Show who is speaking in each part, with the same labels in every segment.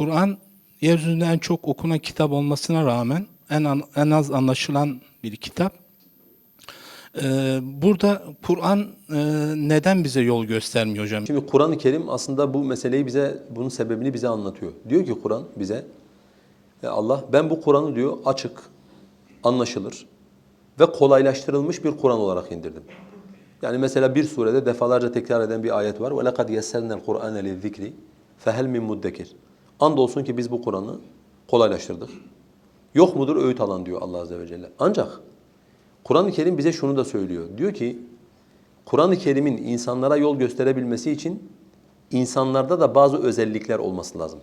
Speaker 1: Kur'an yeryüzünde en çok okunan kitap olmasına rağmen en, an- en az anlaşılan bir kitap. Ee, burada Kur'an e, neden bize yol göstermiyor hocam?
Speaker 2: Şimdi Kur'an-ı Kerim aslında bu meseleyi bize, bunun sebebini bize anlatıyor. Diyor ki Kur'an bize, ya Allah ben bu Kur'an'ı diyor açık, anlaşılır ve kolaylaştırılmış bir Kur'an olarak indirdim. Yani mesela bir surede defalarca tekrar eden bir ayet var. وَلَقَدْ يَسَّرْنَا الْقُرْآنَ لِلذِّكْرِ فَهَلْ مِنْ مُدَّكِرٍ Andolsun ki biz bu Kur'an'ı kolaylaştırdık. Yok mudur öğüt alan diyor Allah Azze ve Celle. Ancak Kur'an-ı Kerim bize şunu da söylüyor. Diyor ki Kur'an-ı Kerim'in insanlara yol gösterebilmesi için insanlarda da bazı özellikler olması lazım.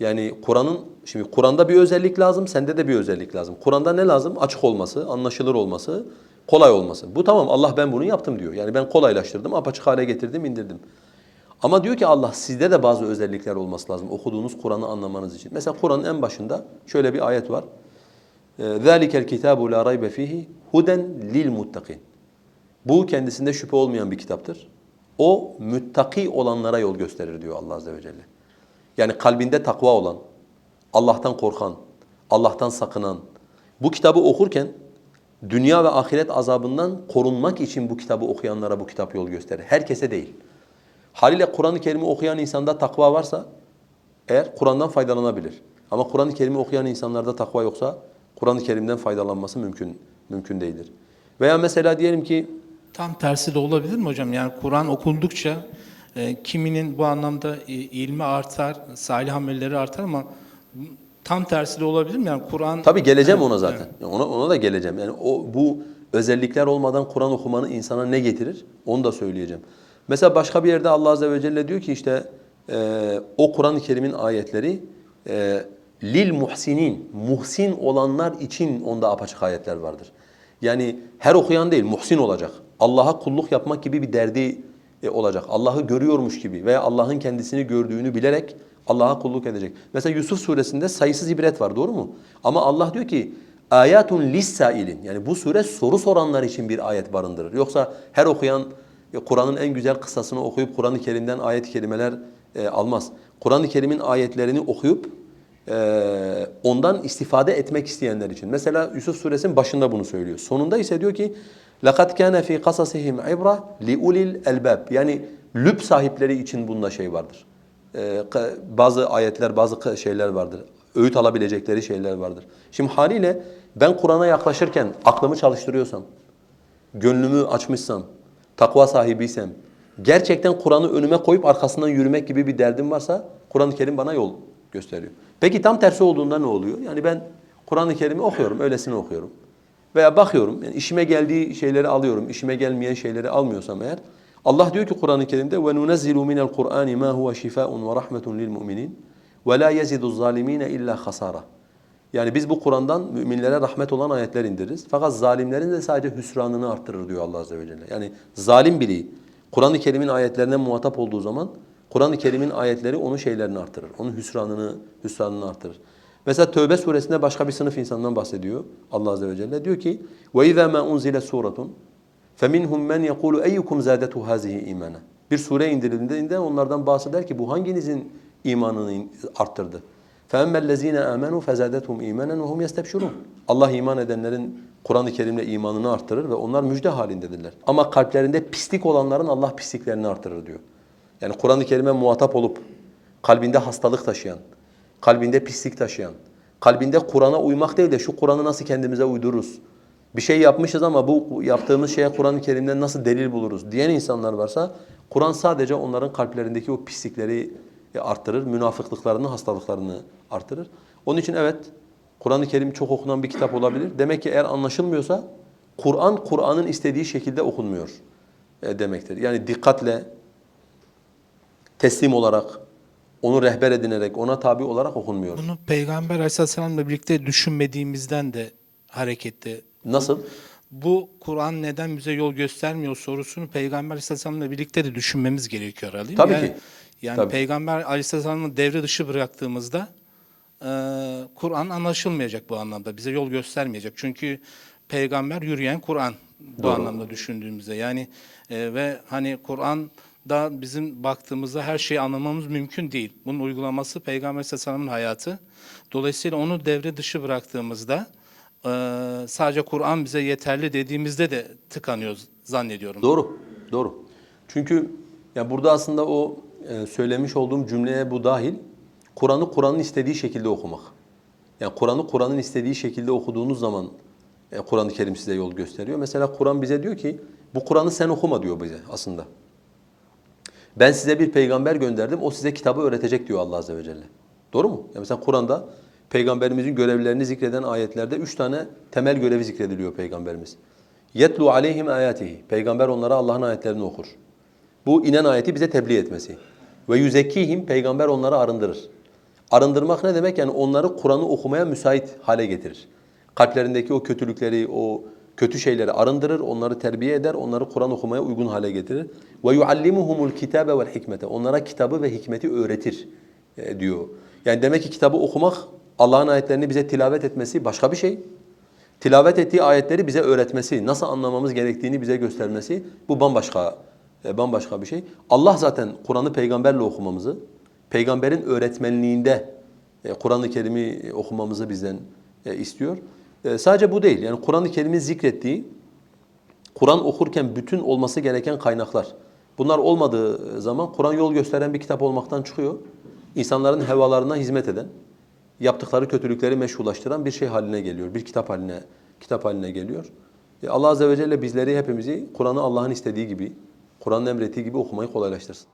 Speaker 2: Yani Kur'an'ın şimdi Kur'an'da bir özellik lazım, sende de bir özellik lazım. Kur'an'da ne lazım? Açık olması, anlaşılır olması, kolay olması. Bu tamam Allah ben bunu yaptım diyor. Yani ben kolaylaştırdım, apaçık hale getirdim, indirdim. Ama diyor ki Allah sizde de bazı özellikler olması lazım okuduğunuz Kur'an'ı anlamanız için. Mesela Kur'an'ın en başında şöyle bir ayet var. ذَٰلِكَ الْكِتَابُ لَا رَيْبَ ف۪يهِ هُدًا لِلْمُتَّقِينَ Bu kendisinde şüphe olmayan bir kitaptır. O müttaki olanlara yol gösterir diyor Allah Azze ve Celle. Yani kalbinde takva olan, Allah'tan korkan, Allah'tan sakınan, bu kitabı okurken dünya ve ahiret azabından korunmak için bu kitabı okuyanlara bu kitap yol gösterir. Herkese değil. Haliyle Kur'an-ı Kerim'i okuyan insanda takva varsa eğer Kur'an'dan faydalanabilir. Ama Kur'an-ı Kerim'i okuyan insanlarda takva yoksa Kur'an-ı Kerim'den faydalanması mümkün mümkün değildir. Veya mesela diyelim ki
Speaker 1: Tam tersi de olabilir mi hocam? Yani Kur'an okundukça e, kiminin bu anlamda e, ilmi artar, salih amelleri artar ama tam tersi de olabilir mi? Yani Kur'an
Speaker 2: Tabii geleceğim ona zaten. Yani Ona, ona da geleceğim. Yani o bu özellikler olmadan Kur'an okumanın insana ne getirir? Onu da söyleyeceğim. Mesela başka bir yerde Allah Azze ve Celle diyor ki işte e, o Kur'an-ı Kerim'in ayetleri e, lil muhsinin, muhsin olanlar için onda apaçık ayetler vardır. Yani her okuyan değil, muhsin olacak. Allah'a kulluk yapmak gibi bir derdi e, olacak. Allah'ı görüyormuş gibi veya Allah'ın kendisini gördüğünü bilerek Allah'a kulluk edecek. Mesela Yusuf suresinde sayısız ibret var doğru mu? Ama Allah diyor ki ayatun lis-sailin. Yani bu sure soru soranlar için bir ayet barındırır. Yoksa her okuyan Kur'an'ın en güzel kıssasını okuyup Kur'an-ı Kerim'den ayet-i kerimeler e, almaz. Kur'an-ı Kerim'in ayetlerini okuyup e, ondan istifade etmek isteyenler için. Mesela Yusuf suresinin başında bunu söylüyor. Sonunda ise diyor ki لَقَدْ كَانَ ف۪ي قَصَصِهِمْ عِبْرَةً لِعُلِي الْأَلْبَابِ Yani lüb sahipleri için bunda şey vardır. Ee, ka- bazı ayetler, bazı ka- şeyler vardır. Öğüt alabilecekleri şeyler vardır. Şimdi haliyle ben Kur'an'a yaklaşırken aklımı çalıştırıyorsam, gönlümü açmışsam, takva sahibiysem, gerçekten Kur'an'ı önüme koyup arkasından yürümek gibi bir derdim varsa Kur'an-ı Kerim bana yol gösteriyor. Peki tam tersi olduğunda ne oluyor? Yani ben Kur'an-ı Kerim'i okuyorum, öylesine okuyorum. Veya bakıyorum, yani işime geldiği şeyleri alıyorum, işime gelmeyen şeyleri almıyorsam eğer. Allah diyor ki Kur'an-ı Kerim'de وَنُنَزِّلُ مِنَ الْقُرْآنِ مَا هُوَ شِفَاءٌ وَرَحْمَةٌ لِلْمُؤْمِنِينَ وَلَا يَزِدُ الظَّالِم۪ينَ اِلَّا خَسَارًا Yani biz bu Kur'an'dan müminlere rahmet olan ayetler indiririz. Fakat zalimlerin de sadece hüsranını arttırır diyor Allah Azze ve Celle. Yani zalim biri Kur'an-ı Kerim'in ayetlerine muhatap olduğu zaman Kur'an-ı Kerim'in ayetleri onun şeylerini artırır. Onun hüsranını, hüsranını artırır. Mesela Tövbe suresinde başka bir sınıf insandan bahsediyor Allah Azze ve Celle. Diyor ki وَاِذَا مَا اُنْزِلَ سُورَةٌ فَمِنْهُمْ مَنْ يَقُولُ اَيُّكُمْ زَادَتُ هَذِهِ اِيمَانًا Bir sure indirildiğinde onlardan bahseder ki bu hanginizin imanını in- arttırdı? فَاَمَّا الَّذ۪ينَ آمَنُوا فَزَادَتْهُمْ اِيمَانًا وَهُمْ يَسْتَبْشُرُونَ Allah iman edenlerin Kur'an-ı Kerim'le imanını artırır ve onlar müjde halindedirler. Ama kalplerinde pislik olanların Allah pisliklerini artırır diyor. Yani Kur'an-ı Kerim'e muhatap olup kalbinde hastalık taşıyan, kalbinde pislik taşıyan, kalbinde Kur'an'a uymak değil de şu Kur'an'ı nasıl kendimize uydururuz? Bir şey yapmışız ama bu yaptığımız şeye Kur'an-ı Kerim'den nasıl delil buluruz diyen insanlar varsa Kur'an sadece onların kalplerindeki o pislikleri e, arttırır, münafıklıklarını, hastalıklarını artırır. Onun için evet Kur'an-ı Kerim çok okunan bir kitap olabilir. Demek ki eğer anlaşılmıyorsa Kur'an Kur'an'ın istediği şekilde okunmuyor e, demektir. Yani dikkatle, teslim olarak, onu rehber edinerek, ona tabi olarak okunmuyor.
Speaker 1: bunu Peygamber Aleyhisselam'la birlikte düşünmediğimizden de hareketle
Speaker 2: Nasıl?
Speaker 1: Bu Kur'an neden bize yol göstermiyor sorusunu Peygamber Aleyhisselam'la birlikte de düşünmemiz gerekiyor herhalde?
Speaker 2: Tabii
Speaker 1: yani,
Speaker 2: ki.
Speaker 1: Yani
Speaker 2: Tabii.
Speaker 1: Peygamber Aleyhisselam'ı devre dışı bıraktığımızda e, Kur'an anlaşılmayacak bu anlamda. Bize yol göstermeyecek. Çünkü Peygamber yürüyen Kur'an bu
Speaker 2: Doğru.
Speaker 1: anlamda düşündüğümüzde. Yani e, ve hani Kur'an da bizim baktığımızda her şeyi anlamamız mümkün değil. Bunun uygulaması Peygamber Aleyhisselam'ın hayatı. Dolayısıyla onu devre dışı bıraktığımızda sadece Kur'an bize yeterli dediğimizde de tıkanıyoruz zannediyorum.
Speaker 2: Doğru, doğru. Çünkü ya burada aslında o e, söylemiş olduğum cümleye bu dahil. Kur'an'ı Kur'an'ın istediği şekilde okumak. Yani Kur'an'ı Kur'an'ın istediği şekilde okuduğunuz zaman e, Kur'an-ı Kerim size yol gösteriyor. Mesela Kur'an bize diyor ki bu Kur'an'ı sen okuma diyor bize aslında. Ben size bir peygamber gönderdim, o size kitabı öğretecek diyor Allah Azze ve Celle. Doğru mu? Ya mesela Kur'an'da peygamberimizin görevlerini zikreden ayetlerde üç tane temel görevi zikrediliyor peygamberimiz. Yetlu aleyhim ayatihi. Peygamber onlara Allah'ın ayetlerini okur. Bu inen ayeti bize tebliğ etmesi. Ve yüzekkihim. Peygamber onları arındırır. Arındırmak ne demek? Yani onları Kur'an'ı okumaya müsait hale getirir. Kalplerindeki o kötülükleri, o kötü şeyleri arındırır, onları terbiye eder, onları Kur'an okumaya uygun hale getirir. Ve yuallimuhumul kitabe vel hikmete. Onlara kitabı ve hikmeti öğretir e, diyor. Yani demek ki kitabı okumak, Allah'ın ayetlerini bize tilavet etmesi başka bir şey. Tilavet ettiği ayetleri bize öğretmesi, nasıl anlamamız gerektiğini bize göstermesi bu bambaşka e, bambaşka bir şey. Allah zaten Kur'an'ı peygamberle okumamızı, peygamberin öğretmenliğinde e, Kur'an-ı Kerim'i okumamızı bizden e, istiyor. Sadece bu değil. Yani Kur'an-ı Kerim'in zikrettiği Kur'an okurken bütün olması gereken kaynaklar. Bunlar olmadığı zaman Kur'an yol gösteren bir kitap olmaktan çıkıyor. İnsanların hevalarına hizmet eden, yaptıkları kötülükleri meşrulaştıran bir şey haline geliyor. Bir kitap haline kitap haline geliyor. E Allah azze ve celle bizleri hepimizi Kur'an'ı Allah'ın istediği gibi, Kur'an'ın emrettiği gibi okumayı kolaylaştırsın.